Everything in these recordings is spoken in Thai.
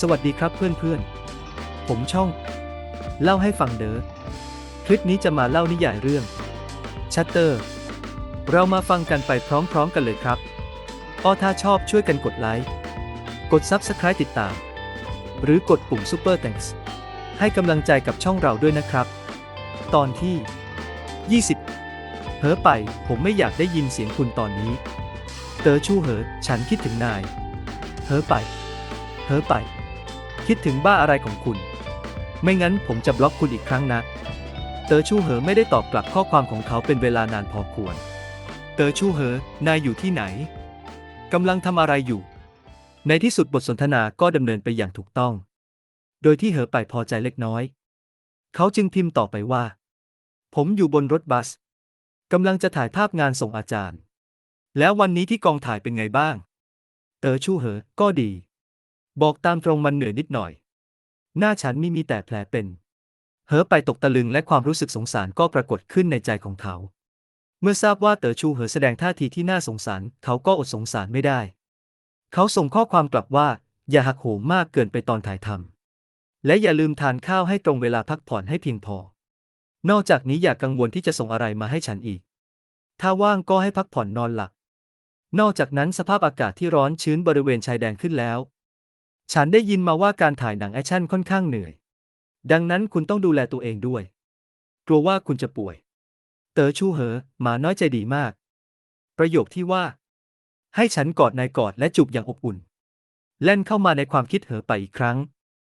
สวัสดีครับเพื่อนๆ ผมช่อง เล่าให้ฟังเด้อ คลิปนี้จะมาเล่านิยายเรื่องชัตเตอร์ เรามาฟังกันไปพร้อมๆกันเลยครับอ้อถ้าชอบช่วยกันกดไลค์ กด Subscribe ติดตาม หรือกดปุ่ม Super Thanks ให้กำลังใจกับช่องเราด้วยนะครับ ตอนที่ 20เผอไป ผมไม่อยากได้ยินเสียงคุณตอนนี้ เตอชูเหอฉันคิดถึงนายเผอไปเพ้อไป คิดถึงบ้าอะไรของคุณ ไม่งั้นผมจะบล็อกคุณอีกครั้งนะ เตอชู่เหอไม่ได้ตอบกลับข้อความของเขาเป็นเวลานานพอควร เตอชู่เหอนายอยู่ที่ไหนกำลังทำอะไรอยู่ ในที่สุดบทสนทนาก็ดำเนินไปอย่างถูกต้อง โดยที่เหอไปพอใจเล็กน้อย เขาจึงพิมพ์ต่อไปว่า ผมอยู่บนรถบัสกำลังจะถ่ายภาพงานส่งอาจารย์ แล้ววันนี้ที่กองถ่ายเป็นไงบ้าง เตอชู่เหอก็ดี บอกตามตรงมันเหนื่อยนิดหน่อย หน้าฉันไม่มีแต่แผลเป็นเหอไปตกตะลึงและความรู้สึกสงสารก็ปรากฏขึ้นในใจของเขา เมื่อทราบว่าเต๋อชูเหอแสดงท่าทีที่น่าสงสาร เขาก็อดสงสารไม่ได้ เขาส่งข้อความกลับว่า อย่าหักโหมมากเกินไปตอนถ่ายทำและอย่าลืมทานข้าวให้ตรงเวลาพักผ่อนให้เพียงพอ นอกจากนี้อย่ากกังวลที่จะส่งอะไรมาให้ฉันอีก ถ้าว่างก็ให้พักผ่อนนอนหลับนอกจากนั้นสภาพอากาศที่ร้อนชื้นบริเวณชายแดนขึ้นแล้ว ฉันได้ยินมาว่าการถ่ายหนังแอคชั่นค่อนข้างเหนื่อย ดังนั้นคุณต้องดูแลตัวเองด้วย กลัวว่าคุณจะป่วย เต๋อชูเหอหมาน้อยใจดีมาก ประโยคที่ว่า ให้ฉันกอดนายกอดและจูบอย่างอบอุ่นเล่นเข้ามาในความคิดเหอไปอีกครั้ง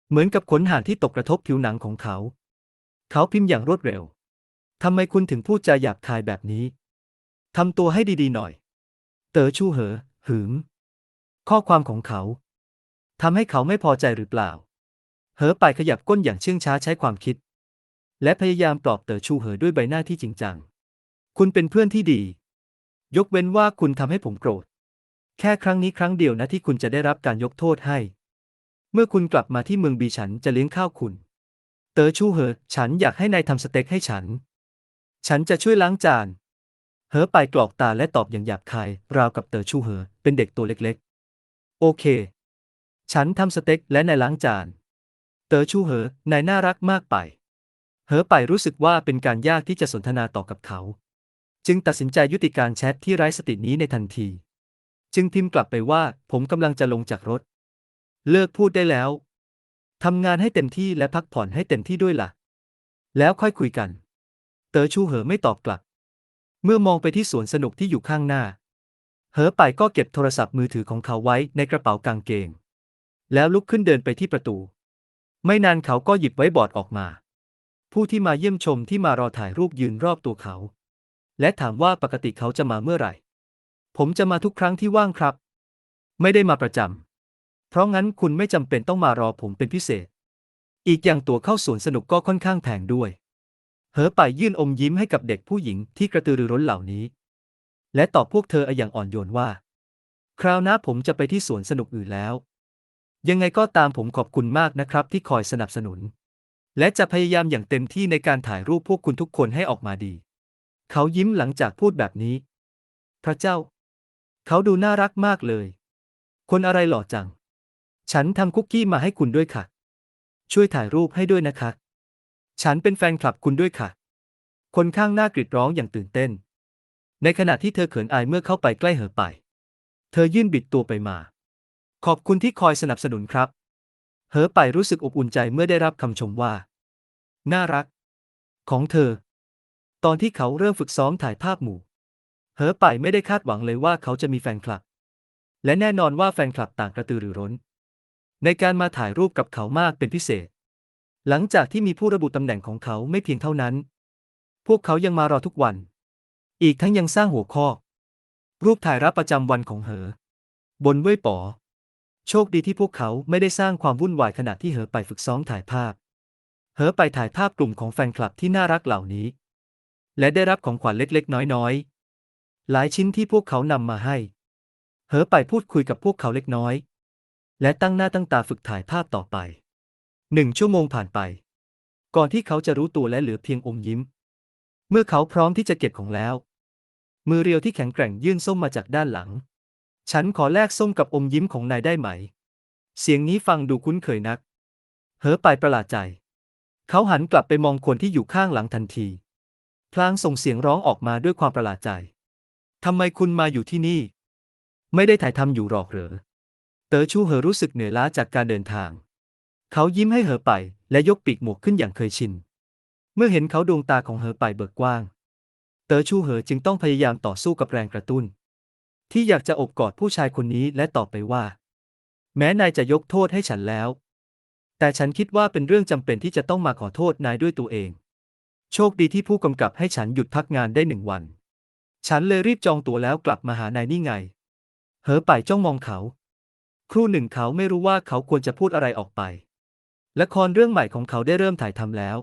เหมือนกับขนห่านที่ตกกระทบผิวหนังของเขา เขาพิมพ์อย่างรวดเร็วทำไมคุณถึงพูดจาหยาบคายแบบนี้ทำตัวให้ดีๆหน่อย เต๋อชูเหอ หืม ข้อความของเขา ทำให้เขาไม่พอใจหรือเปล่า เหอไปขยับก้นอย่างเชื่องช้าใช้ความคิด และพยายามปลอบเต๋อชูเหอด้วยใบหน้าที่จริงจัง คุณเป็นเพื่อนที่ดี ยกเว้นว่าคุณทำให้ผมโกรธ แค่ครั้งนี้ครั้งเดียวนะที่คุณจะได้รับการยกโทษให้ เมื่อคุณกลับมาที่เมืองบีฉันจะเลี้ยงข้าวคุณ เต๋อชูเหอ ฉันอยากให้นายทำสเต็กให้ฉัน ฉันจะช่วยล้างจาน เหอไปกรอกตาและตอบอย่างหยาบคาย ราวกับเต๋อชูเหอ เป็นเด็กตัวเล็ก ๆ โอเค ฉันทำสเต็กและนายล้างจาน เต๋อชูเหอนายน่ารักมากไป เหอไปรู้สึกว่าเป็นการยากที่จะสนทนาต่อกับเขา จึงตัดสินใจยุติการแชทที่ไร้สตินี้ในทันที จึงพิมพ์กลับไปว่าผมกำลังจะลงจากรถ เลิกพูดได้แล้วทำงานให้เต็มที่และพักผ่อนให้เต็มที่ด้วยล่ะ แล้วค่อยคุยกัน เต๋อชูเหอไม่ตอบกลับ เมื่อมองไปที่สวนสนุกที่อยู่ข้างหน้า เหอไปก็เก็บโทรศัพท์มือถือของเขาไว้ในกระเป๋ากางเกง แล้วลุกขึ้นเดินไปที่ประตู ไม่นานเขาก็หยิบไว้บอร์ดออกมา ผู้ที่มาเยี่ยมชมที่มารอถ่ายรูปยืนรอบตัวเขา และถามว่าปกติเขาจะมาเมื่อไหร่ ผมจะมาทุกครั้งที่ว่างครับ ไม่ได้มาประจำเพราะงั้นคุณไม่จำเป็นต้องมารอผมเป็นพิเศษ อีกอย่างตั๋วเข้าสวนสนุกก็ค่อนข้างแพงด้วย เหอไปยื่นอมยิ้มให้กับเด็กผู้หญิงที่กระตือรือร้นเหล่านี้ และตอบพวกเธออย่างอ่อนโยนว่า คราวหน้าผมจะไปที่สวนสนุกอื่นแล้ว ยังไงก็ตามผมขอบคุณมากนะครับที่คอยสนับสนุน และจะพยายามอย่างเต็มที่ในการถ่ายรูปพวกคุณทุกคนให้ออกมาดี เขายิ้มหลังจากพูดแบบนี้ พระเจ้า เขาดูน่ารักมากเลย คนอะไรหล่อจัง ฉันทำคุกกี้มาให้คุณด้วยค่ะ ช่วยถ่ายรูปให้ด้วยนะคะ ฉันเป็นแฟนคลับคุณด้วยค่ะ คนข้างหน้ากรีดร้องอย่างตื่นเต้น ในขณะที่เธอเขินอายเมื่อเข้าไปใกล้เหอไป เธอยื่นบิดตัวไปมา ขอบคุณที่คอยสนับสนุนครับเหอไปรู้สึกอบอุ่นใจเมื่อได้รับคำชมว่า น่ารัก ของเธอ ตอนที่เขาเริ่มฝึกซ้อมถ่ายภาพหมู่เหอไปไม่ได้คาดหวังเลยว่าเขาจะมีแฟนคลับ และแน่นอนว่าแฟนคลับต่างกระตือรือร้น ในการมาถ่ายรูปกับเขามากเป็นพิเศษ หลังจากที่มีผู้ระบุตำแหน่งของเขาไม่เพียงเท่านั้น พวกเขายังมารอทุกวัน อีกทั้งยังสร้างหัวข้อ รูปถ่ายรับประจำวันของเหอ บนเว่ยป๋อ โชคดีที่พวกเขาไม่ได้สร้างความวุ่นวายขณะที่เหอไปฝึกซ้อมถ่ายภาพ เหอไปถ่ายภาพกลุ่มของแฟนคลับที่น่ารักเหล่านี้ และได้รับของขวัญเล็กๆ น้อยๆ หลายชิ้นที่พวกเขานำมาให้ เหอไปพูดคุยกับพวกเขาเล็กน้อย และตั้งหน้าตั้งตาฝึกถ่ายภาพต่อไป หนึ่งชั่วโมงผ่านไป ก่อนที่เขาจะรู้ตัวและเหลือเพียงอมยิ้ม เมื่อเขาพร้อมที่จะเก็บของแล้ว มือเรียวที่แข็งแกร่งยื่นส้มมาจากด้านหลัง ฉันขอแลกส้มกับอมยิ้มของนายได้ไหม เสียงนี้ฟังดูคุ้นเคยนักเหอไปประหลาดใจ เขาหันกลับไปมองคนที่อยู่ข้างหลังทันที พลางส่งเสียงร้องออกมาด้วยความประหลาดใจ ทำไมคุณมาอยู่ที่นี่ ไม่ได้ถ่ายทำอยู่หรอกเหรอ เต๋อชูเหอรู้สึกเหนื่อยล้าจากการเดินทาง เขายิ้มให้เหอไปและยกปีกหมวกขึ้นอย่างเคยชิน เมื่อเห็นเขาดวงตาของเหอไปเบิกกว้าง เต๋อชูเหอจึงต้องพยายามต่อสู้กับแรงกระตุ้น ที่อยากจะอบกอดผู้ชายคนนี้และตอบไปว่า แม้นายจะยกโทษให้ฉันแล้ว แต่ฉันคิดว่าเป็นเรื่องจำเป็นที่จะต้องมาขอโทษนายด้วยตัวเอง โชคดีที่ผู้กำกับให้ฉันหยุดพักงานได้หนึ่งวัน ฉันเลยรีบจองตั๋วแล้วกลับมาหานายนี่ไง เหอไปจ้องมองเขา ครู่หนึ่งเขาไม่รู้ว่าเขาควรจะพูดอะไรออกไปละครเรื่องใหม่ของเขาได้เริ่มถ่ายทำแล้ว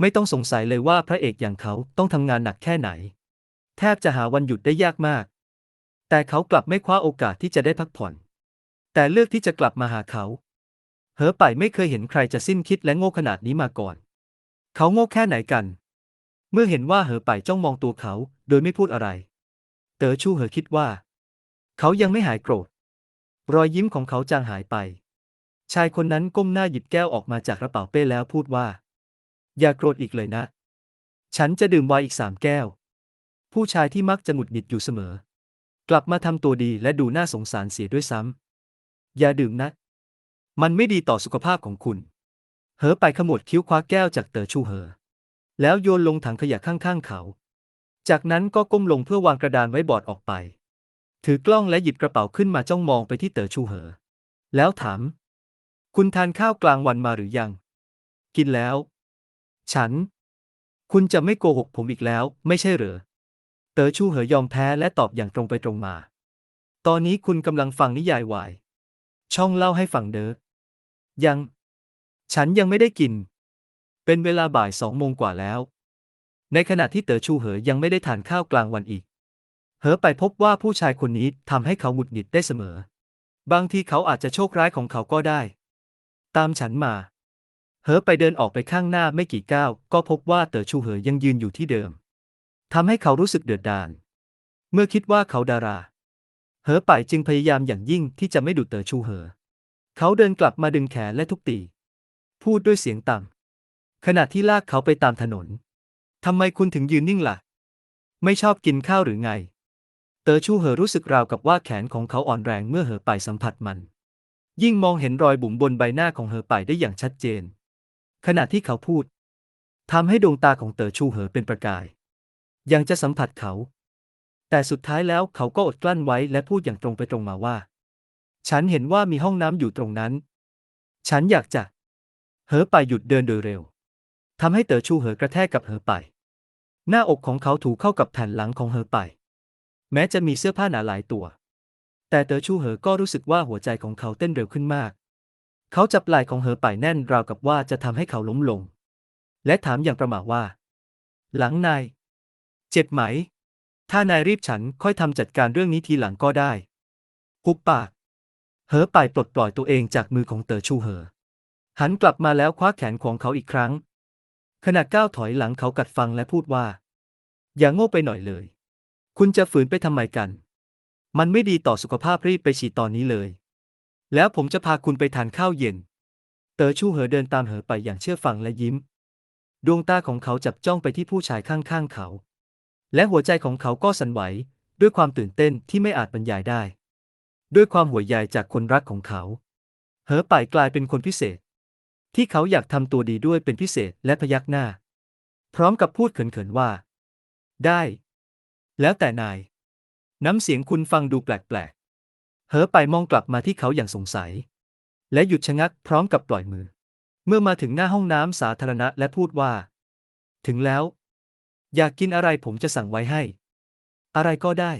ไม่ต้องสงสัยเลยว่าพระเอกอย่างเขาต้องทำงานหนักแค่ไหน แทบจะหาวันหยุดได้ยากมาก แต่เขากลับไม่คว้าโอกาสที่จะได้พักผ่อน แต่เลือกที่จะกลับมาหาเขา เหอไปไม่เคยเห็นใครจะสิ้นคิดและโง่ขนาดนี้มาก่อน เขาโง่แค่ไหนกัน เมื่อเห็นว่าเหอไปจ้องมองตัวเขา โดยไม่พูดอะไร เต๋อชูเหอคิดว่า เขายังไม่หายโกรธ รอยยิ้มของเขาจางหายไป ชายคนนั้นก้มหน้าหยิบแก้วออกมาจากกระเป๋าเป้แล้วพูดว่า อย่าโกรธอีกเลยนะ ฉันจะดื่มไวน์อีกสามแก้ว ผู้ชายที่มักจะหงุดหงิดอยู่เสมอ กลับมาทำตัวดีและดูน่าสงสารเสียด้วยซ้ำ อย่าดื่มนะ มันไม่ดีต่อสุขภาพของคุณ เหอไปขมวดคิ้วคว้าแก้วจากเต๋อชูเหอ แล้วโยนลงถังขยะข้างๆเขา จากนั้นก็ก้มลงเพื่อวางกระดานไว้บอร์ดออกไป ถือกล้องและหยิบกระเป๋าขึ้นมาจ้องมองไปที่เต๋อชูเหอ แล้วถาม คุณทานข้าวกลางวันมาหรือยัง กินแล้ว ฉัน คุณจะไม่โกหกผมอีกแล้ว ไม่ใช่เหรอ ต๋อชูเหอยอมแพ้และตอบอย่างตรงไปตรงมา ตอนนี้คุณกำลังฟังนิยายวาย ช่องเล่าให้ฟังเด้อ ยัง ฉันยังไม่ได้กิน เป็นเวลาบ่ายสองโมงกว่าแล้ว ในขณะที่เต๋อชูเหอยังไม่ได้ทานข้าวกลางวันอีก เหอไปพบว่าผู้ชายคนนี้ทำให้เขาหงุดหงิดได้เสมอ บางทีเขาอาจจะโชคร้ายของเขาก็ได้ ตามฉันมา เหอไปเดินออกไปข้างหน้าไม่กี่ก้าว ก็พบว่าเต๋อชูเหอยังยืนอยู่ที่เดิม ทำให้เขารู้สึกเดือดดาล เมื่อคิดว่าเขาดารา เหอไปจึงพยายามอย่างยิ่งที่จะไม่ดุเตอชูเหอ เขาเดินกลับมาดึงแขนและทุบตี พูดด้วยเสียงต่ำขณะที่ลากเขาไปตามถนนทำไมคุณถึงยืนนิ่งล่ะ ไม่ชอบกินข้าวหรือไง เตอชูเหอรู้สึกราวกับว่าแขนของเขาอ่อนแรงเมื่อเหอไปสัมผัสมัน ยิ่งมองเห็นรอยบุ๋มบนใบหน้าของเหอไปได้อย่างชัดเจน ขณะที่เขาพูดทำให้ดวงตาของเตอชูเหอเป็นประกาย ยังจะสัมผัสเขา แต่สุดท้ายแล้วเขาก็อดกลั้นไว้และพูดอย่างตรงไปตรงมาว่า ฉันเห็นว่ามีห้องน้ำอยู่ตรงนั้น ฉันอยากจะ เหอไปหยุดเดินโดยเร็วทำให้เต๋อชูเหอกระแทกกับเหอไป หน้าอกของเขาถูกเข้ากับแผ่นหลังของเหอไป แม้จะมีเสื้อผ้าหนาหลายตัว แต่เต๋อชูเหอก็รู้สึกว่าหัวใจของเขาเต้นเร็วขึ้นมาก เขาจับไหล่ของเหอไปแน่นราวกับว่าจะทำให้เขาล้มลง และถามอย่างประหม่าว่า หลังนาย เจ็บไหม ถ้านายรีบฉันค่อยทำจัดการเรื่องนี้ทีหลังก็ได้หุบปาก เหอไปปลดปล่อยตัวเองจากมือของเต๋อชูเหอ หันกลับมาแล้วคว้าแขนของเขาอีกครั้ง ขณะก้าวถอยหลังเขากัดฟังและพูดว่า อย่าโง่ไปหน่อยเลย คุณจะฝืนไปทำไมกัน มันไม่ดีต่อสุขภาพรีบไปฉีดตอนนี้เลย แล้วผมจะพาคุณไปทานข้าวเย็น เต๋อชูเหอเดินตามเหอไปอย่างเชื่อฟังและยิ้ม ดวงตาของเขาจับจ้องไปที่ผู้ชายข้างๆเขา และหัวใจของเขาก็สั่นไหว ด้วยความตื่นเต้นที่ไม่อาจบรรยายได้ ด้วยความห่วงใยจากคนรักของเขา เหอไปกลายเป็นคนพิเศษ ที่เขาอยากทำตัวดีด้วยเป็นพิเศษและพยักหน้า พร้อมกับพูดเขินๆว่า ได้ แล้วแต่นาย น้ำเสียงคุณฟังดูแปลกๆ เหอไปมองกลับมาที่เขาอย่างสงสัย และหยุดชะงักพร้อมกับปล่อยมือ เมื่อมาถึงหน้าห้องน้ำสาธารณะและพูดว่า ถึงแล้ว อยากกินอะไรผมจะสั่งไว้ให้ อะไรก็ได้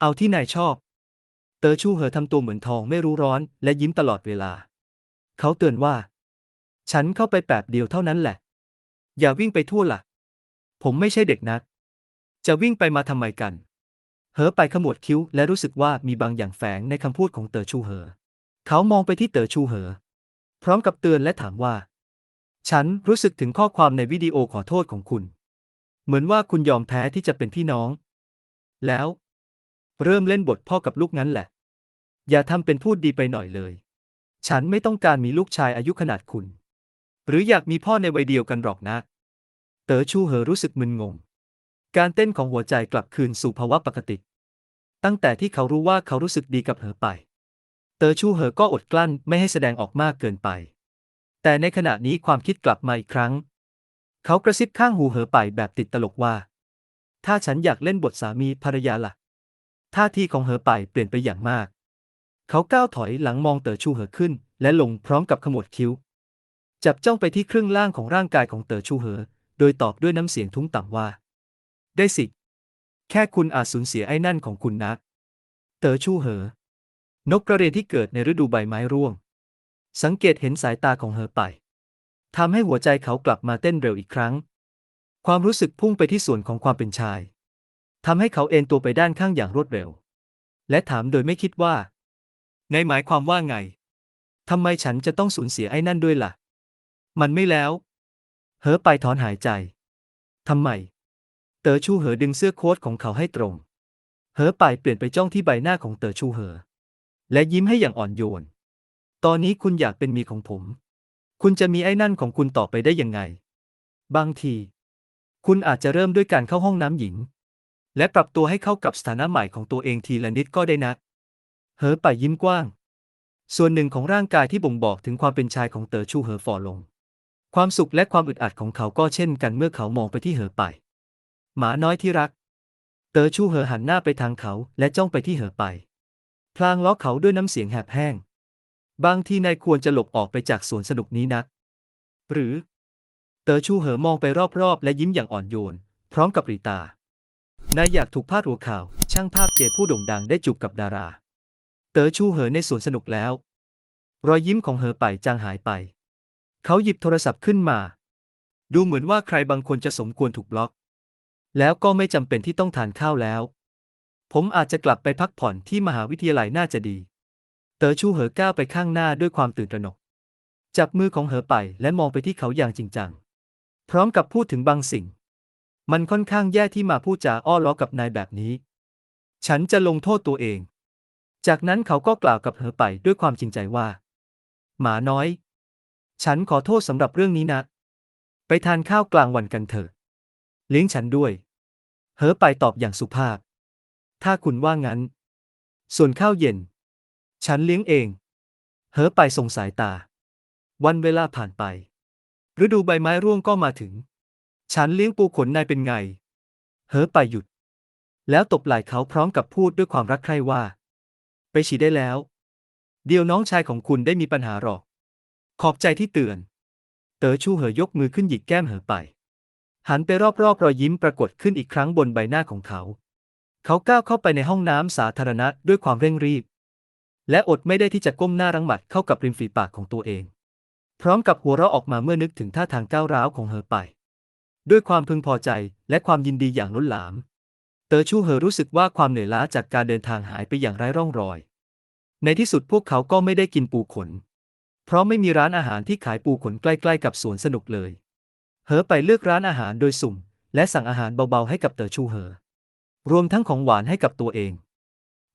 เอาที่นายชอบ เต๋อชูเหอทำตัวเหมือนทองไม่รู้ร้อน และยิ้มตลอดเวลา เขาเตือนว่า ฉันเข้าไปแป๊บเดียวเท่านั้นแหละ อย่าวิ่งไปทั่วล่ะ ผมไม่ใช่เด็กนัก จะวิ่งไปมาทำไมกัน เหอไปขมวดคิ้ว และรู้สึกว่ามีบางอย่างแฝงในคำพูดของเต๋อชูเหอ เขามองไปที่เต๋อชูเหอ พร้อมกับเตือนและถามว่า ฉันรู้สึกถึงข้อความในวิดีโอขอโทษของคุณ เหมือนว่าคุณยอมแพ้ที่จะเป็นพี่น้อง แล้ว เริ่มเล่นบทพ่อกับลูกงั้นแหละ อย่าทำเป็นพูดดีไปหน่อยเลย ฉันไม่ต้องการมีลูกชายอายุขนาดคุณ หรืออยากมีพ่อในวัยเดียวกันหรอกนะ เต๋อชูเหอรู้สึกมึนงง การเต้นของหัวใจกลับคืนสู่ภาวะปกติ ตั้งแต่ที่เขารู้ว่าเขารู้สึกดีกับเหอไป เต๋อชูเหอก็อดกลั้นไม่ให้แสดงออกมากเกินไป แต่ในขณะนี้ความคิดกลับมาอีกครั้ง เขากระซิบข้างหูเหอไปแบบติดตลกว่า ถ้าฉันอยากเล่นบทสามีภรรยาล่ะ ท่าทีของเหอไปเปลี่ยนไปอย่างมาก เขาก้าวถอยหลังมองเต๋อชูเหอขึ้น และลงพร้อมกับขมวดคิ้ว จับจ้องไปที่ครึ่งล่างของร่างกายของเต๋อชูเหอ โดยตอบด้วยน้ำเสียงทุ้มต่ำว่า ได้สิ แค่คุณอาจสูญเสียไอ้นั่นของคุณนัก เต๋อชูเหอ นกกระเรียนที่เกิดในฤดูใบไม้ร่วง สังเกตเห็นสายตาของเหอไป ทำให้หัวใจเขากลับมาเต้นเร็วอีกครั้ง ความรู้สึกพุ่งไปที่ส่วนของความเป็นชายทำให้เขาเอนตัวไปด้านข้างอย่างรวดเร็ว และถามโดยไม่คิดว่า ในหมายความว่าไงทำไมฉันจะต้องสูญเสียไอ้นั่นด้วยล่ะ มันไม่แล้วเหอไปถอนหายใจทำไม เต๋อชูเหอดึงเสื้อโค้ทของเขาให้ตรงเหอไปเปลี่ยนไปจ้องที่ใบหน้าของเต๋อชูเหอ และยิ้มให้อย่างอ่อนโยน ตอนนี้คุณอยากเป็นมีของผม คุณจะมีไอ้นั่นของคุณต่อไปได้ยังไง บางที คุณอาจจะเริ่มด้วยการเข้าห้องน้ำหญิง และปรับตัวให้เข้ากับสถานะใหม่ของตัวเองทีละนิดก็ได้นะเหอไปยิ้มกว้าง ส่วนหนึ่งของร่างกายที่บ่งบอกถึงความเป็นชายของเต๋อชูเหอฝ่อลง ความสุขและความอึดอัดของเขาก็เช่นกันเมื่อเขามองไปที่เหอไป หมาน้อยที่รัก เต๋อชูเหอหันหน้าไปทางเขาและจ้องไปที่เหอไป พลางล้อเขาด้วยน้ำเสียงแหบแห้ง บางทีนายควรจะหลบออกไปจากสวนสนุกนี้นักหรือ เต๋อชูเหอมองไปรอบๆ และยิ้มอย่างอ่อนโยน พร้อมกับรีตา นายอยากถูกพาดหัวข่าว ช่างภาพเจผู้โด่งดังได้จูบกับดารา เต๋อชูเหอในสวนสนุกแล้ว รอยยิ้มของเหอไปจางหายไป เขาหยิบโทรศัพท์ขึ้นมา ดูเหมือนว่าใครบางคนจะสมควรถูกบล็อก แล้วก็ไม่จำเป็นที่ต้องทานข้าวแล้ว ผมอาจจะกลับไปพักผ่อนที่มหาวิทยาลัยน่าจะดี เต๋อชูเหอก้าวไปข้างหน้าด้วยความตื่นตระหนก จับมือของเหอไปและมองไปที่เขาอย่างจริงจัง พร้อมกับพูดถึงบางสิ่ง มันค่อนข้างแย่ที่มาพูดจาอ้อล้อกับนายแบบนี้ ฉันจะลงโทษตัวเอง จากนั้นเขาก็กล่าวกับเหอไปด้วยความจริงใจว่า หมาน้อย ฉันขอโทษสำหรับเรื่องนี้นะ ไปทานข้าวกลางวันกันเถอะ เลี้ยงฉันด้วย เหอไปตอบอย่างสุภาพ ถ้าคุณว่างั้น ส่วนข้าวเย็น ฉันเลี้ยงเองเหอไปส่งสายตา วันเวลาผ่านไป ฤดูใบไม้ร่วงก็มาถึง ฉันเลี้ยงปูขนนายเป็นไงเหอไปหยุด แล้วตบไหล่เขาพร้อมกับพูดด้วยความรักใคร่ว่า ไปฉี่ได้แล้ว เดี๋ยวน้องชายของคุณได้มีปัญหาหรอก ขอบใจที่เตือน เต๋อชูเหอยกมือขึ้นหยิกแก้มเหอไป หันไปรอบๆรอยยิ้มปรากฏขึ้นอีกครั้งบนใบหน้าของเขา เขาก้าวเข้าไปในห้องน้ำสาธารณะด้วยความเร่งรีบ และอดไม่ได้ที่จะก้มหน้ารังหมัดเข้ากับริมฝีปากของตัวเอง พร้อมกับหัวเราะออกมาเมื่อนึกถึงท่าทางก้าวร้าวของเหอไป ด้วยความพึงพอใจและความยินดีอย่างล้นหลาม เต๋อชูเหอรู้สึกว่าความเหนื่อยล้าจากการเดินทางหายไปอย่างไร้ร่องรอย ในที่สุดพวกเขาก็ไม่ได้กินปูขน เพราะไม่มีร้านอาหารที่ขายปูขนใกล้ ๆ กับสวนสนุกเลยเหอไปเลือกร้านอาหารโดยสุ่ม และสั่งอาหารเบาๆให้กับเต๋อชูเหอรวมทั้งของหวานให้กับตัวเอง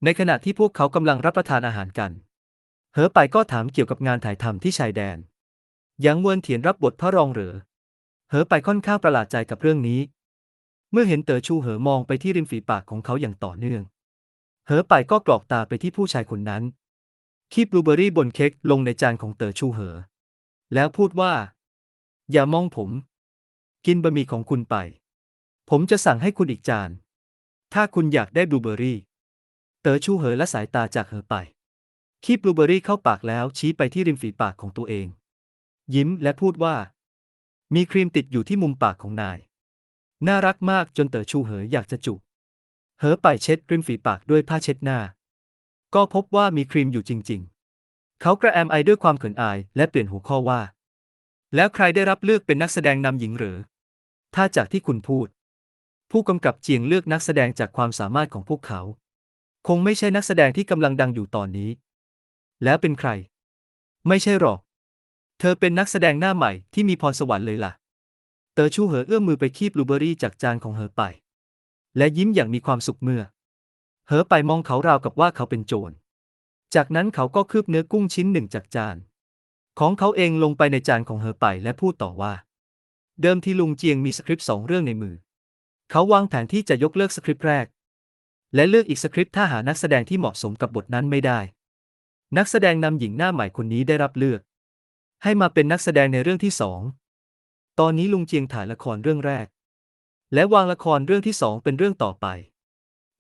ในขณะที่พวกเขากำลังรับประทานอาหารกัน เหอไปก็ถามเกี่ยวกับงานถ่ายทำที่ชายแดนยางเวินเถียนรับบทพระรองเหรอ เหอไปค่อนข้างประหลาดใจกับเรื่องนี้ เมื่อเห็นเต๋อชูเหอมองไปที่ริมฝีปากของเขาอย่างต่อเนื่อง เหอไปก็กรอกตาไปที่ผู้ชายคนนั้น คีบบลูเบอรี่บนเค้กลงในจานของเต๋อชูเหอ แล้วพูดว่า อย่ามองผม กินบะหมี่ของคุณไป ผมจะสั่งให้คุณอีกจาน ถ้าคุณอยากได้บลูเบอรี่ เต๋อชูเหอและสายตาจากเหอไป คีบบลูเบอรี่เข้าปากแล้วชี้ไปที่ริมฝีปากของตัวเอง ยิ้มและพูดว่า มีครีมติดอยู่ที่มุมปากของนาย น่ารักมากจนเต๋อชูเหออยากจะจุบเหอไปเช็ดริมฝีปากด้วยผ้าเช็ดหน้า ก็พบว่ามีครีมอยู่จริง ๆ เขากระแอมไอด้วยความเขินอายและเปลี่ยนหัวข้อว่า แล้วใครได้รับเลือกเป็นนักแสดงนำหญิงหรือ ถ้าจากที่คุณพูด ผู้กำกับเจียงเลือกนักแสดงจากความสามารถของพวกเขา คงไม่ใช่นักแสดงที่กำลังดังอยู่ตอนนี้ แล้วเป็นใคร ไม่ใช่หรอก เธอเป็นนักแสดงหน้าใหม่ที่มีพรสวรรค์เลยล่ะ เตอชูเหอเอื้อมมือไปคีบบลูเบอรี่จากจานของเหอไป และยิ้มอย่างมีความสุขเมื่อ เหอไปมองเขาราวกับว่าเขาเป็นโจร จากนั้นเขาก็คืบเนื้อกุ้งชิ้นหนึ่งจากจาน ของเขาเองลงไปในจานของเฮอไปและพูดต่อว่า เดิมที่ลุงเจียงมีสคริปต์สองเรื่องในมือ เขาวางแผนที่จะยกเลิกสคริปต์แรก และเลือกอีกสคริปต์ถ้าหานักแสดงที่เหมาะสมกับบทนั้นไม่ได้ นักแสดงนำหญิงหน้าใหม่คนนี้ได้รับเลือก ให้มาเป็นนักแสดงในเรื่องที่สองตอนนี้ลุงเจียงถ่ายละครเรื่องแรก และวางละครเรื่องที่สองเป็นเรื่องต่อไป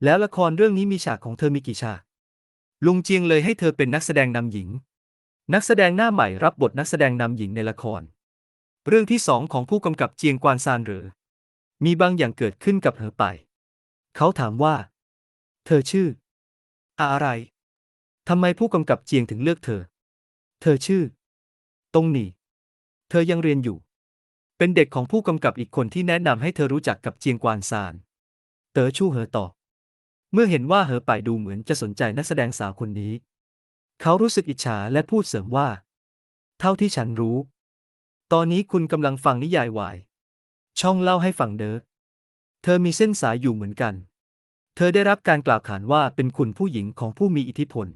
แล้วละครเรื่องนี้มีฉากของเธอมีกี่ฉาก ลุงเจียงเลยให้เธอเป็นนักแสดงนำหญิง นักแสดงหน้าใหม่รับบทนักแสดงนำหญิงในละคร เรื่องที่สองของผู้กำกับเจียงกวานซานเหรือมีบางอย่างเกิดขึ้นกับเหอไป เขาถามว่า เธอชื่อ อะไร ทำไมผู้กำกับเจียงถึงเลือกเธอ เธอชื่อ ตงหนีเธอยังเรียนอยู่ เป็นเด็กของผู้กำกับอีกคนที่แนะนำให้เธอรู้จักกับเจียงกวานซาน เต๋อชู่เหอต่อ เมื่อเห็นว่าเหอไปดูเหมือนจะสนใจนักแสดงสาวคนนี้ เขารู้สึกอิจฉาและพูดเสริมว่า เท่าที่ฉันรู้ ตอนนี้คุณกำลังฟังนิยายวาย ช่องเล่าให้ฟังเด้อ เธอมีเส้นสายอยู่เหมือนกัน เธอได้รับการกล่าวขานว่าเป็นคุณผู้หญิงของผู้มีอิทธิพล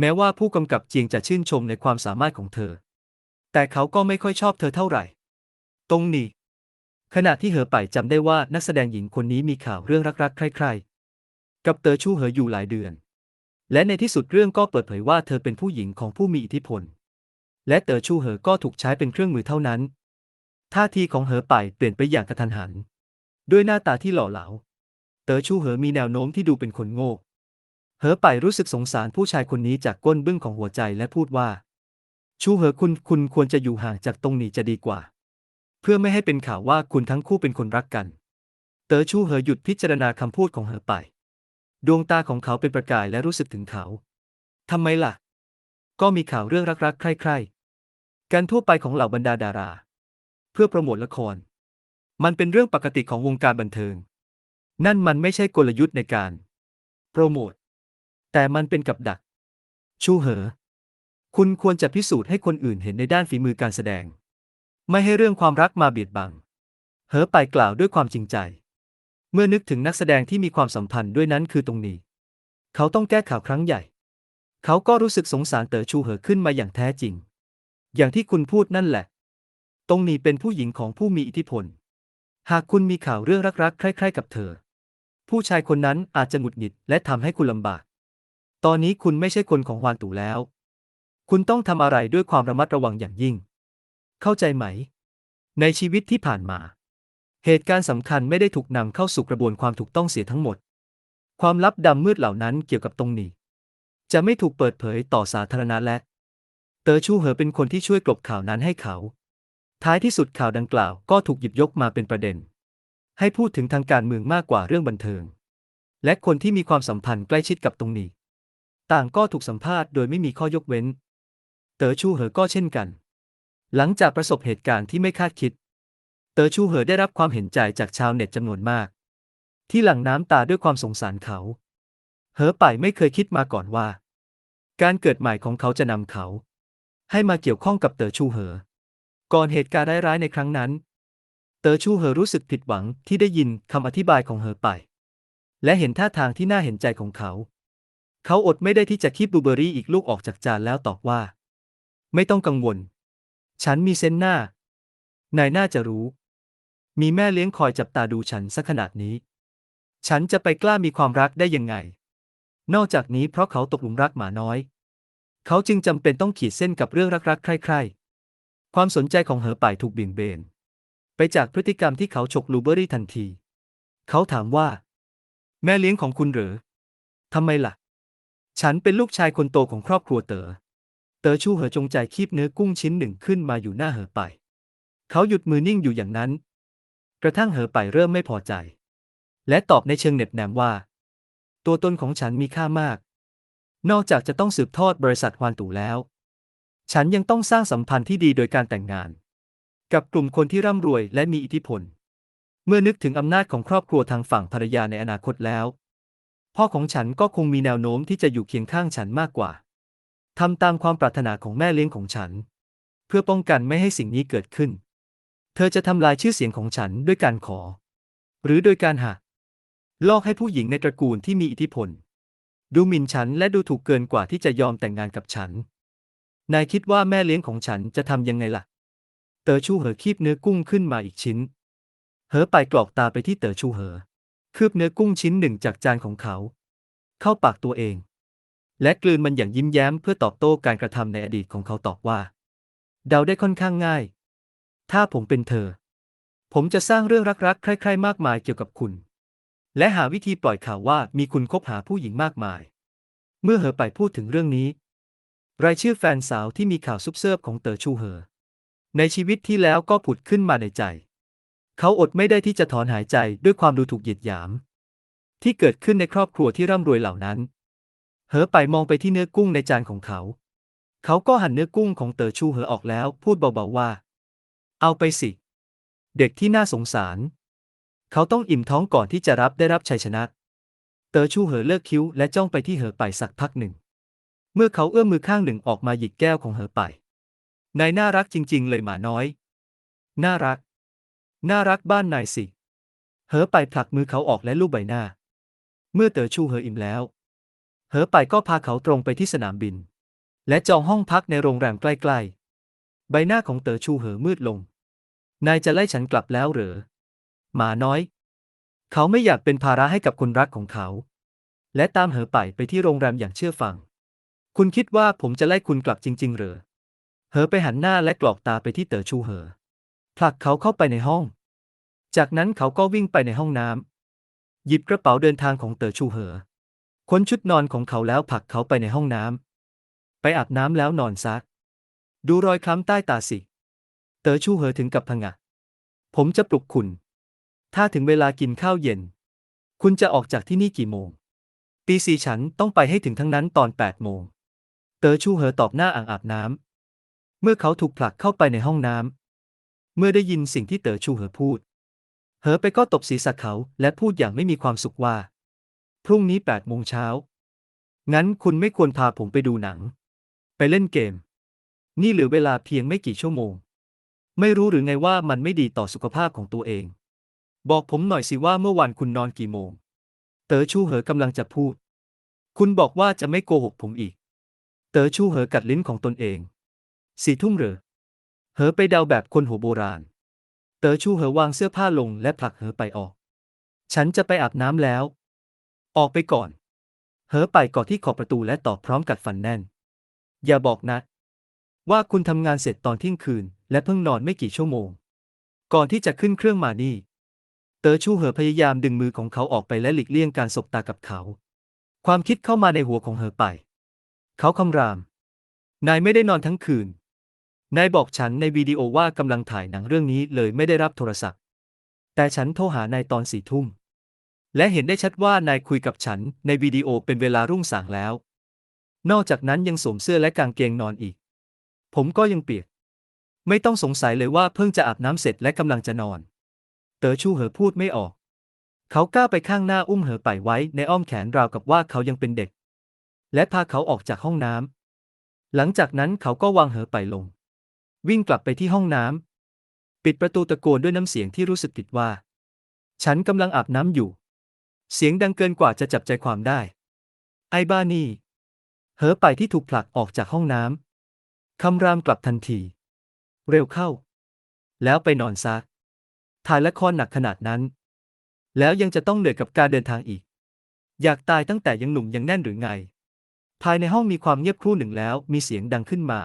แม้ว่าผู้กำกับเจียงจะชื่นชมในความสามารถของเธอ แต่เขาก็ไม่ค่อยชอบเธอเท่าไหร่ ตรงนี้ ขณะที่เหอไปจำได้ว่านักแสดงหญิงคนนี้มีข่าวเรื่องรักๆ ใคร่ๆกับเตอชู่เหออยู่หลายเดือน และในที่สุดเรื่องก็เปิดเผยว่าเธอเป็นผู้หญิงของผู้มีอิทธิพล และเตอชู่เหอก็ถูกใช้เป็นเครื่องมือเท่านั้น ท่าทีของเหอไปเปลี่ยนไปอย่างกระทันหัน ด้วยหน้าตาที่หล่อเหลา เต๋อชู่เหอมีแนวโน้มที่ดูเป็นคนโง่ เหอไปรู้สึกสงสารผู้ชายคนนี้จากก้นบึ้งของหัวใจและพูดว่า ชูเหอคุณคุณควรจะอยู่ห่างจากตรงนี้จะดีกว่า เพื่อไม่ให้เป็นข่าวว่าคุณทั้งคู่เป็นคนรักกัน เต๋อชูเหอหยุดพิจารณาคำพูดของเหอไป ดวงตาของเขาเป็นประกายและรู้สึกถึงเขาทำไมล่ะ ก็มีข่าวเรื่องรักๆ ใคร่ๆการทั่วไปของเหล่าบรรดาดารา เพื่อโปรโมทละคร มันเป็นเรื่องปกติของวงการบันเทิง นั่นมันไม่ใช่กลยุทธ์ในการ โปรโมท แต่มันเป็นกับดัก ชูเหอ คุณควรจะพิสูจน์ให้คนอื่นเห็นในด้านฝีมือการแสดง ไม่ให้เรื่องความรักมาเบียดบัง เหอไปกล่าวด้วยความจริงใจ เมื่อนึกถึงนักแสดงที่มีความสัมพันธ์ด้วยนั้นคือตรงนี้ เขาต้องแก้ข่าวครั้งใหญ่ เขาก็รู้สึกสงสารเต๋อชูเหอขึ้นมาอย่างแท้จริง อย่างที่คุณพูดนั่นแหละ ตรงนี้เป็นผู้หญิงของผู้มีอิทธิพล หากคุณมีข่าวเรื่องรักๆใคร่ๆกับเธอ ผู้ชายคนนั้นอาจจะหงุดหงิดและทำให้คุณลำบาก ตอนนี้คุณไม่ใช่คนของฮวานตู่แล้ว คุณต้องทำอะไรด้วยความระมัดระวังอย่างยิ่ง เข้าใจไหม ในชีวิตที่ผ่านมา เหตุการณ์สำคัญไม่ได้ถูกนำเข้าสู่กระบวนความถูกต้องเสียทั้งหมด ความลับดำมืดเหล่านั้นเกี่ยวกับตรงนี้ จะไม่ถูกเปิดเผยต่อสาธารณะและ เตอชูเหอเป็นคนที่ช่วยกลบข่าวนั้นให้เขา ท้ายที่สุดข่าวดังกล่าวก็ถูกหยิบยกมาเป็นประเด็น ให้พูดถึงทางการเมืองมากกว่าเรื่องบันเทิง และคนที่มีความสัมพันธ์ใกล้ชิดกับตรงนี้ ต่างก็ถูกสัมภาษณ์โดยไม่มีข้อยกเว้น เต๋อชูเหอก็เช่นกัน หลังจากประสบเหตุการณ์ที่ไม่คาดคิด เต๋อชูเหอได้รับความเห็นใจจากชาวเน็ตจำนวนมาก ที่หลั่งน้ำตาด้วยความสงสารเขา เหอไปไม่เคยคิดมาก่อนว่า การเกิดใหม่ของเขาจะนำเขา ให้มาเกี่ยวข้องกับเต๋อชูเหอ ก่อนเหตุการณ์ร้ายๆในครั้งนั้น ต๋อชูเหอรู้สึกผิดหวังที่ได้ยินคำอธิบายของเหอไป และเห็นท่าทางที่น่าเห็นใจของเขา เขาอดไม่ได้ที่จะคีบบลูเบอรี่อีกลูกออกจากจานแล้วตอบว่า ไม่ต้องกังวล ฉันมีเซนหน้า นายน่าจะรู้ มีแม่เลี้ยงคอยจับตาดูฉันสักขนาดนี้ ฉันจะไปกล้ามีความรักได้ยังไง นอกจากนี้เพราะเขาตกหลุมรักหมาน้อย เขาจึงจำเป็นต้องขีดเส้นกับเรื่องรักๆใคร่ๆความสนใจของเหอป่ายถูกเบี่ยงเบน ไปจากพฤติกรรมที่เขาฉกลูเบอรี่ทันที เขาถามว่า แม่เลี้ยงของคุณหรือทำไมล่ะ ฉันเป็นลูกชายคนโตของครอบครัวเตอ๋อ เต๋อชูเหอจงใจคีบเนื้อกุ้งชิ้นหนึ่งขึ้นมาอยู่หน้าเหอไป เขาหยุดมือนิ่งอยู่อย่างนั้น กระทั่งเหอไปเริ่มไม่พอใจ และตอบในเชิงเน็บแนมว่า ตัวตนของฉันมีค่ามาก นอกจากจะต้องสืบทอดบริษัทฮวานตู่แล้ว ฉันยังต้องสร้างสัมพันธ์ที่ดีโดยการแต่งงาน กับกลุ่มคนที่ร่ำรวยและมีอิทธิพล เมื่อนึกถึงอำนาจของครอบครัวทางฝั่งภรรยาในอนาคตแล้ว พ่อของฉันก็คงมีแนวโน้มที่จะอยู่เคียงข้างฉันมากกว่าทำตามความปรารถนาของแม่เลี้ยงของฉัน เพื่อป้องกันไม่ให้สิ่งนี้เกิดขึ้น เธอจะทำลายชื่อเสียงของฉันด้วยการขอ หรือโดยการหักลอกให้ผู้หญิงในตระกูลที่มีอิทธิพล ดูหมิ่นฉันและดูถูกเกินกว่าที่จะยอมแต่งงานกับฉัน นายคิดว่าแม่เลี้ยงของฉันจะทำยังไงล่ะ เต๋อชูเหอคีบเนื้อกุ้งขึ้นมาอีกชิ้น เหอไปกรอกตาไปที่เต๋อชูเหอ คืบเนื้อกุ้งชิ้นหนึ่งจากจานของเขา เข้าปากตัวเอง และกลืนมันอย่างยิ้มแย้มเพื่อตอบโต้การกระทำในอดีตของเขาตอบว่า เดาได้ค่อนข้างง่าย ถ้าผมเป็นเธอ ผมจะสร้างเรื่องรักๆ ใคร่ๆ มากมายเกี่ยวกับคุณ และหาวิธีปล่อยข่าวว่ามีคุณคบหาผู้หญิงมากมาย เมื่อเหอไปพูดถึงเรื่องนี้ รายชื่อแฟนสาวที่มีข่าวซุบเซิบของเต๋อชูเหอ ในชีวิตที่แล้วก็ผุดขึ้นมาในใจ เขาอดไม่ได้ที่จะถอนหายใจด้วยความดูถูกเหยียดหยาม ที่เกิดขึ้นในครอบครัวที่ร่ำรวยเหล่านั้น เหอไปมองไปที่เนื้อกุ้งในจานของเขา เขาก็หั่นเนื้อกุ้งของเต๋อชูเหอออกแล้ว พูดเบาๆว่า เอาไปสิ เด็กที่น่าสงสาร เขาต้องอิ่มท้องก่อนที่จะรับได้รับชัยชนะ เต๋อชูเหอเลิกคิ้วและจ้องไปที่เหอไปสักพักหนึ่ง เมื่อเขาเอื้อมมือข้างหนึ่งออกมาหยิกแก้วของเหอไป นายน่ารักจริง ๆ เลยหมาน้อย น่ารัก น่ารักบ้านนายสิ เหอไปผลักมือเขาออกและลูบใบหน้า เมื่อเต๋อชูเหออิ่มแล้ว เหอไปก็พาเขาตรงไปที่สนามบิน และจองห้องพักในโรงแรมใกล้ๆ ใบหน้าของเต๋อชูเหอมืดลง นายจะไล่ฉันกลับแล้วเหรอ หมาน้อย เขาไม่อยากเป็นภาระให้กับคนรักของเขา และตามเหอไปไปที่โรงแรมอย่างเชื่อฟัง คุณคิดว่าผมจะไล่คุณกลับจริง ๆ เหรอ เหอไปหันหน้าและกรอกตาไปที่เต๋อชูเหอ ผลักเขาเข้าไปในห้อง จากนั้นเขาก็วิ่งไปในห้องน้ำหยิบกระเป๋าเดินทางของเต๋อชูเหอ ค้นชุดนอนของเขาแล้วผลักเขาไปในห้องน้ำไปอาบน้ำแล้วนอนซัก ดูรอยคล้ำใต้ตาสิ เต๋อชูเหอถึงกับผงะ ผมจะปลุกคุณ ถ้าถึงเวลากินข้าวเย็น คุณจะออกจากที่นี่กี่โมงตีสี่ฉันต้องไปให้ถึงทั้งนั้นตอนแปดโมง เต๋อชูเหอตอบหน้าอ่างอาบน้ำ เมื่อเขาถูกผลักเข้าไปในห้องน้ำ เมื่อได้ยินสิ่งที่เต๋อชูเหอพูด เหอไปก็ตบศีรษะเขาและพูดอย่างไม่มีความสุขว่า พรุ่งนี้แปดโมงเช้า งั้นคุณไม่ควรพาผมไปดูหนัง ไปเล่นเกม นี่เหลือเวลาเพียงไม่กี่ชั่วโมง ไม่รู้หรือไงว่ามันไม่ดีต่อสุขภาพของตัวเอง บอกผมหน่อยสิว่าเมื่อวานคุณนอนกี่โมง เต๋อชูเหอกำลังจะพูด คุณบอกว่าจะไม่โกหกผมอีก เต๋อชูเหอกัดลิ้นของตนเอง สี่ทุ่มเหรอเหอไปเดาแบบคนหัวโบราณ เต๋อชูเหอวางเสื้อผ้าลงและผลักเหอไปออก ฉันจะไปอาบน้ำแล้ว ออกไปก่อน เหอไปกอดที่ขอบประตูและตอบพร้อมกัดฟันแน่น อย่าบอกนะ ว่าคุณทำงานเสร็จตอนเที่ยงคืน และเพิ่งนอนไม่กี่ชั่วโมง ก่อนที่จะขึ้นเครื่องมานี่ เต๋อชูเหอพยายามดึงมือของเขาออกไปและหลีกเลี่ยงการสบตากับเขา ความคิดเข้ามาในหัวของเหอไป เขาคำราม นายไม่ได้นอนทั้งคืน นายบอกฉันในวิดีโอว่ากำลังถ่ายหนังเรื่องนี้เลยไม่ได้รับโทรศัพท์ แต่ฉันโทรหานายตอนสี่ทุ่ม และเห็นได้ชัดว่านายคุยกับฉันในวิดีโอเป็นเวลารุ่งสางแล้ว นอกจากนั้นยังสวมเสื้อและกางเกงนอนอีก ผมก็ยังเปียก ไม่ต้องสงสัยเลยว่าเพิ่งจะอาบน้ำเสร็จและกำลังจะนอน เต๋อชูเหอพูดไม่ออก เขาก้าวไปข้างหน้าอุ้มเหอไปไว้ในอ้อมแขนราวกับว่าเขายังเป็นเด็ก และพาเขาออกจากห้องน้ำหลังจากนั้นเขาก็วางเหอไปลง วิ่งกลับไปที่ห้องน้ำ ปิดประตูตะโกนด้วยน้ำเสียงที่รู้สึกผิดว่า ฉันกำลังอาบน้ำอยู่ เสียงดังเกินกว่าจะจับใจความได้ ไอ้บ้านี่ เหอไปที่ถูกผลักออกจากห้องน้ำ คำรามกลับทันที เร็วเข้า แล้วไปนอนซะ ถ่ายละครหนักขนาดนั้น แล้วยังจะต้องเหนื่อยกับการเดินทางอีก อยากตายตั้งแต่ยังหนุ่มยังแน่นหรือไง ภายในห้องมีความเงียบครู่หนึ่งแล้วมีเสียงดังขึ้นมา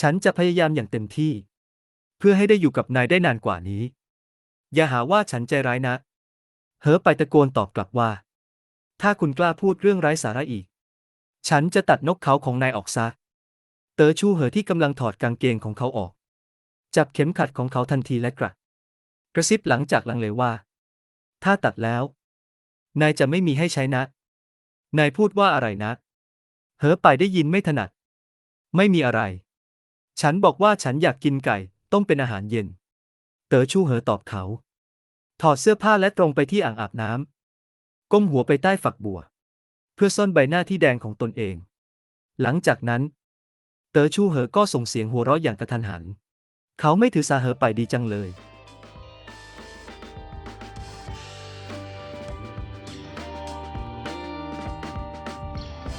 ฉันจะพยายามอย่างเต็มที่ เพื่อให้ได้อยู่กับนายได้นานกว่านี้ อย่าหาว่าฉันใจร้ายนะเหอไปตะโกนตอบกลับว่า ถ้าคุณกล้าพูดเรื่องไร้สาระอีก ฉันจะตัดนกเขาของนายออกซะ เต๋อชูเหอที่กำลังถอดกางเกงของเขาออก จับเข็มขัดของเขาทันทีและกระกระซิบหลังจากลังเลว่า ถ้าตัดแล้ว นายจะไม่มีให้ใช้นะ นายพูดว่าอะไรนะเหอไปได้ยินไม่ถนัด ไม่มีอะไร ฉันบอกว่าฉันอยากกินไก่ ต้มเป็นอาหารเย็น เต๋อชูเหอตอบเขา ถอดเสื้อผ้าและตรงไปที่อ่างอาบน้ำก้มหัวไปใต้ฝักบัว เพื่อซ่อนใบหน้าที่แดงของตนเอง หลังจากนั้น เต๋อชูเหอก็ส่งเสียงหัวเราะอย่างกระทันหัน เขาไม่ถือสาเหอไปดีจังเลย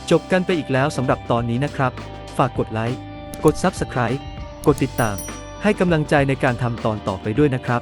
จบกันไปอีกแล้วสำหรับตอนนี้นะครับ ฝากกดไลค์ กด Subscribe กดติดตาม ให้กำลังใจในการทำตอนต่อไปด้วยนะครับ